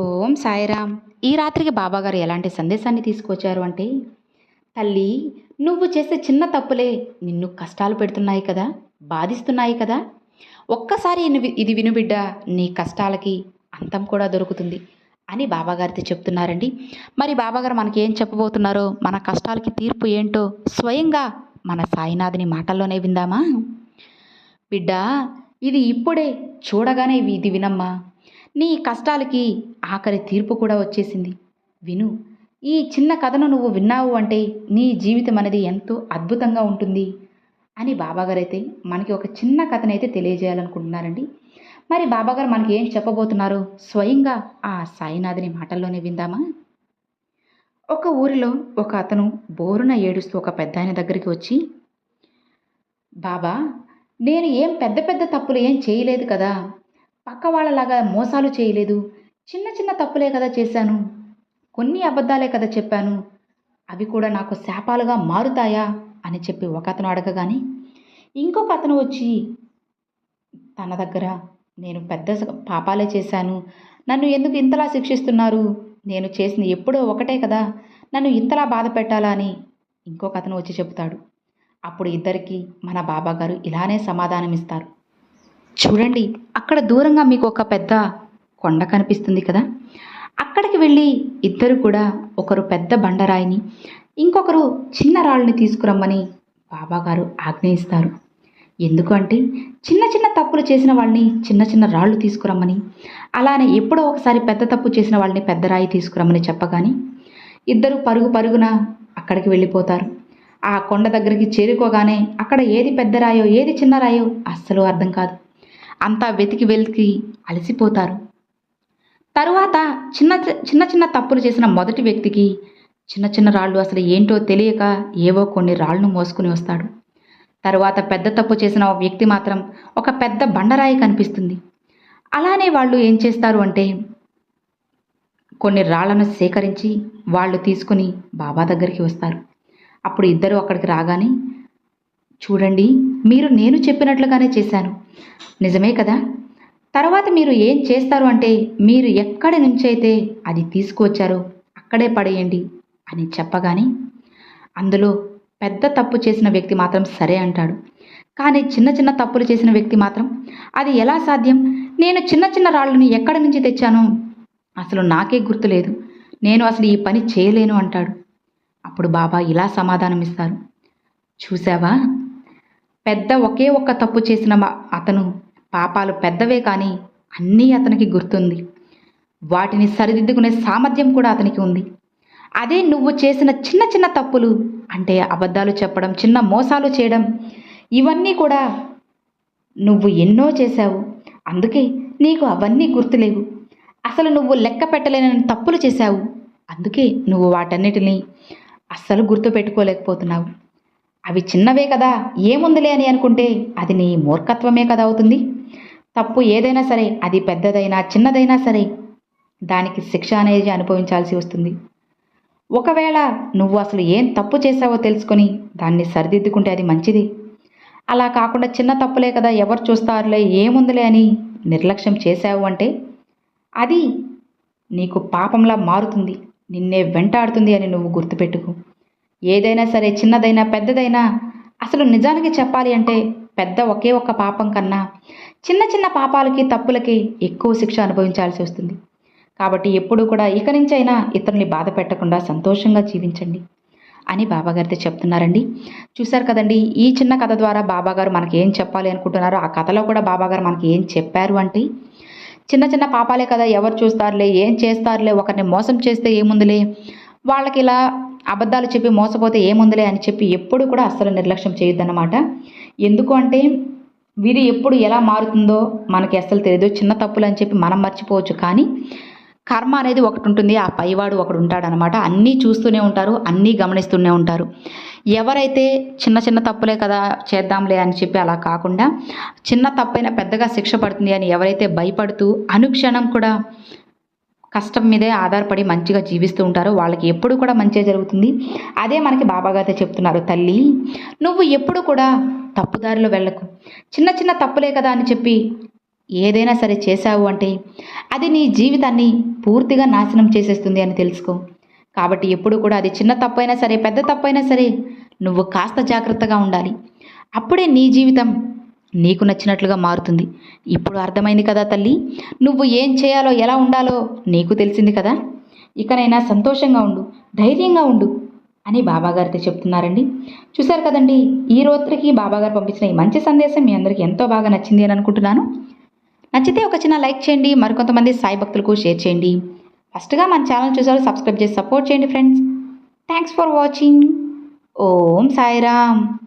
ఓం సాయిరామ్. ఈ రాత్రికి బాబాగారు ఎలాంటి సందేశాన్ని తీసుకొచ్చారు అంటే తల్లి నువ్వు చేసే చిన్న తప్పులే నిన్ను కష్టాలు పెడుతున్నాయి కదా బాధిస్తున్నాయి కదా. ఒక్కసారి ఇది వినుబిడ్డ నీ కష్టాలకి అంతం కూడా దొరుకుతుంది అని బాబాగారితో చెప్తున్నారండి. మరి బాబాగారు మనకి ఏం చెప్పబోతున్నారో మన కష్టాలకి తీర్పు ఏంటో స్వయంగా మన సాయినాథుని మాటల్లోనే విందామా? బిడ్డ ఇది ఇప్పుడే చూడగానే ఇది వినమ్మా. నీ కష్టాలకి ఆఖరి తీర్పు కూడా వచ్చేసింది. విను ఈ చిన్న కథను నువ్వు విన్నావు అంటే నీ జీవితం అనేది ఎంతో అద్భుతంగా ఉంటుంది అని బాబాగారు అయితే మనకి ఒక చిన్న కథనైతే తెలియజేయాలనుకుంటున్నారండి. మరి బాబాగారు మనకి ఏం చెప్పబోతున్నారు? స్వయంగా ఆ సాయినాథుని మాటల్లోనే విందామా? ఒక ఊరిలో ఒక అతను బోరున ఏడుస్తూ ఒక పెద్ద ఆయన దగ్గరికి వచ్చి బాబా నేను ఏం పెద్ద పెద్ద తప్పులు ఏం చేయలేదు కదా? పక్క వాళ్ళలాగా మోసాలు చేయలేదు. చిన్న చిన్న తప్పులే కదా చేశాను. కొన్ని అబద్ధాలే కదా చెప్పాను. అవి కూడా నాకు శాపాలుగా మారుతాయా అని చెప్పి ఒక అతను అడగగానే ఇంకొక అతను వచ్చి తన దగ్గర నేను పెద్ద పాపాలే చేశాను. నన్ను ఎందుకు ఇంతలా శిక్షిస్తున్నారు? నేను చేసిన ఎప్పుడో ఒకటే కదా. నన్ను ఇంతలా బాధ పెట్టాలా అని ఇంకొక అతను వచ్చి చెబుతాడు. అప్పుడు ఇద్దరికి మన బాబాగారు ఇలానే సమాధానం ఇస్తారు చూడండి అక్కడ దూరంగా మీకు ఒక పెద్ద కొండ కనిపిస్తుంది కదా. అక్కడికి వెళ్ళి ఇద్దరు కూడా ఒకరు పెద్ద బండరాయిని ఇంకొకరు చిన్న రాళ్ళని తీసుకురమ్మని బాబాగారు ఆజ్ఞయిస్తారు. ఎందుకంటే చిన్న చిన్న తప్పులు చేసిన వాళ్ళని చిన్న చిన్న రాళ్ళు తీసుకురమ్మని అలానే ఎప్పుడో ఒకసారి పెద్ద తప్పు చేసిన వాళ్ళని పెద్ద రాయి తీసుకురమ్మని చెప్పగానే ఇద్దరు పరుగు పరుగున అక్కడికి వెళ్ళిపోతారు. ఆ కొండ దగ్గరికి చేరుకోగానే అక్కడ ఏది పెద్ద రాయో ఏది చిన్న రాయో అస్సలు అర్థం కాదు. అంతా వెతికి వెతికి అలసిపోతారు. తరువాత చిన్న చిన్న చిన్న తప్పులు చేసిన మొదటి వ్యక్తికి చిన్న చిన్న రాళ్ళు అసలు ఏంటో తెలియక ఏవో కొన్ని రాళ్ళను మోసుకుని వస్తాడు. తరువాత పెద్ద తప్పు చేసిన ఒక వ్యక్తి మాత్రం ఒక పెద్ద బండరాయి కనిపిస్తుంది. అలానే వాళ్ళు ఏం చేస్తారు అంటే కొన్ని రాళ్ళను సేకరించి వాళ్ళు తీసుకుని బాబా దగ్గరికి వస్తారు. అప్పుడు ఇద్దరు అక్కడికి రాగానే చూడండి మీరు నేను చెప్పినట్లుగానే చేశాను. నిజమే కదా? తర్వాత మీరు ఏం చేస్తారు అంటే మీరు ఎక్కడి నుంచి అయితే అది తీసుకువచ్చారో అక్కడే పడేయండి అని చెప్పగానే అందులో పెద్ద తప్పు చేసిన వ్యక్తి మాత్రం సరే అంటాడు. కానీ చిన్న చిన్న తప్పులు చేసిన వ్యక్తి మాత్రం అది ఎలా సాధ్యం? నేను చిన్న చిన్న రాళ్ళని ఎక్కడి నుంచి తెచ్చాను? అసలు నాకే గుర్తులేదు నేను అసలు ఈ పని చేయలేను అంటాడు. అప్పుడు బాబా ఇలా సమాధానం ఇస్తారు చూసావా పెద్ద ఒకే ఒక్క తప్పు చేసిన అతను పాపాలు పెద్దవే కానీ అన్నీ అతనికి గుర్తుంది. వాటిని సరిదిద్దుకునే సామర్థ్యం కూడా అతనికి ఉంది. అదే నువ్వు చేసిన చిన్న చిన్న తప్పులు అంటే అబద్ధాలు చెప్పడం చిన్న మోసాలు చేయడం ఇవన్నీ కూడా నువ్వు ఎన్నో చేశావు. అందుకే నీకు అవన్నీ గుర్తులేవు. అసలు నువ్వు లెక్క పెట్టలేని తప్పులు చేశావు. అందుకే నువ్వు వాటన్నిటిని అస్సలు గుర్తు పెట్టుకోలేకపోతున్నావు అవి చిన్నవే కదా ఏముందిలే అని అనుకుంటే అది నీ మూర్ఖత్వమే కదా అవుతుంది. తప్పు ఏదైనా సరే అది పెద్దదైనా చిన్నదైనా సరే దానికి శిక్ష అనేది అనుభవించాల్సి వస్తుంది. ఒకవేళ నువ్వు అసలు ఏం తప్పు చేశావో తెలుసుకొని దాన్ని సరిదిద్దుకుంటే అది మంచిది. అలా కాకుండా చిన్న తప్పులే కదా ఎవరు చూస్తారులే ఏముందిలే అని నిర్లక్ష్యం చేశావు అంటే అది నీకు పాపంలా మారుతుంది. నిన్నే వెంటాడుతుంది అని నువ్వు గుర్తుపెట్టుకో. ఏదైనా సరే చిన్నదైనా పెద్దదైనా అసలు నిజానికి చెప్పాలి అంటే పెద్ద ఒకే ఒక్క పాపం కన్నా చిన్న చిన్న పాపాలకి తప్పులకి ఎక్కువ శిక్ష అనుభవించాల్సి వస్తుంది. కాబట్టి ఎప్పుడూ కూడా ఇక నుంచైనా ఇతరుల్ని బాధ పెట్టకుండా సంతోషంగా జీవించండి అని బాబాగారితో చెప్తున్నారండి. చూశారు కదండి ఈ చిన్న కథ ద్వారా బాబాగారు మనకి ఏం చెప్పాలి అనుకుంటున్నారో ఆ కథలో కూడా బాబాగారు మనకి ఏం చెప్పారు అంటే చిన్న చిన్న పాపాలే కదా ఎవరు చూస్తారులే ఏం చేస్తారులే ఒకరిని మోసం చేస్తే ఏముందిలే వాళ్ళకి ఇలా అబద్ధాలు చెప్పి మోసపోతే ఏముందిలే అని చెప్పి ఎప్పుడు కూడా అస్సలు నిర్లక్ష్యం చేయొద్దన్నమాట. ఎందుకు అంటే వీరి ఎప్పుడు ఎలా మారుతుందో మనకి అస్సలు తెలియదు చిన్న తప్పులు అని చెప్పి మనం మర్చిపోవచ్చు. కానీ కర్మ అనేది ఒకటి ఉంటుంది. ఆ పైవాడు ఒకడు ఉంటాడనమాట అన్నీ చూస్తూనే ఉంటారు. అన్నీ గమనిస్తూనే ఉంటారు. ఎవరైతే చిన్న చిన్న తప్పులే కదా చేద్దాంలే అని చెప్పి అలా కాకుండా చిన్న తప్పైనా పెద్దగా శిక్ష పడుతుంది అని ఎవరైతే భయపడుతూ అనుక్షణం కూడా కష్టం మీదే ఆధారపడి మంచిగా జీవిస్తూ ఉంటారో వాళ్ళకి ఎప్పుడు కూడా మంచిగా జరుగుతుంది. అదే మనకి బాబాగారితో చెప్తున్నారు తల్లి నువ్వు ఎప్పుడు కూడా తప్పుదారిలో వెళ్ళకు. చిన్న చిన్న తప్పులే కదా అని చెప్పి ఏదైనా సరే చేశావు అంటే అది నీ జీవితాన్ని పూర్తిగా నాశనం చేసేస్తుంది అని తెలుసుకో. కాబట్టి ఎప్పుడు కూడా అది చిన్న తప్పైనా సరే పెద్ద తప్పైనా సరే నువ్వు కాస్త జాగ్రత్తగా ఉండాలి. అప్పుడే నీ జీవితం నీకు నచ్చినట్లుగా మారుతుంది. ఇప్పుడు అర్థమైంది కదా తల్లి? నువ్వు ఏం చేయాలో ఎలా ఉండాలో నీకు తెలిసింది కదా? ఇకనైనా సంతోషంగా ఉండు ధైర్యంగా ఉండు అని బాబాగారితో చెప్తున్నారండి. చూశారు కదండి ఈ రాత్రికి బాబాగారు పంపించిన ఈ మంచి సందేశం మీ అందరికీ ఎంతో బాగా నచ్చింది అని అనుకుంటున్నాను. నచ్చితే ఒక చిన్న లైక్ చేయండి మరికొంతమంది సాయి భక్తులకు షేర్ చేయండి. ఫస్ట్గా మన ఛానల్ చూసారు సబ్స్క్రైబ్ చేసి సపోర్ట్ చేయండి friends. Thanks for watching Om Sairam.